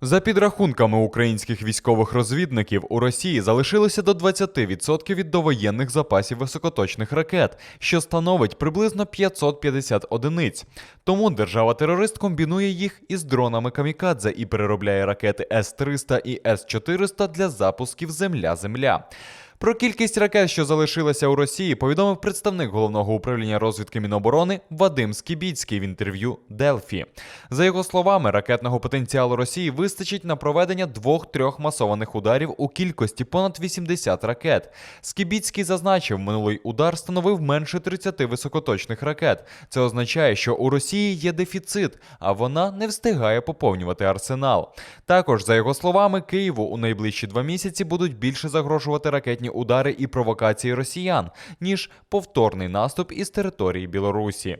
За підрахунками українських військових розвідників, у Росії залишилося до 20% від довоєнних запасів високоточних ракет, що становить приблизно 550 одиниць. Тому держава-терорист комбінує їх із дронами камікадзе і переробляє ракети С-300 і С-400 для запусків Земля-Земля. Про кількість ракет, що залишилася у Росії, повідомив представник головного управління розвідки Міноборони Вадим Скібіцький в інтерв'ю Делфі. За його словами, ракетного потенціалу Росії вистачить на проведення двох-трьох масованих ударів у кількості понад 80 ракет. Скібіцький зазначив, минулий удар становив менше 30 високоточних ракет. Це означає, що у Росії є дефіцит, а вона не встигає поповнювати арсенал. Також, за його словами, Києву у найближчі два місяці будуть більше загрожувати ракетні удари і провокації росіян, ніж повторний наступ із території Білорусі.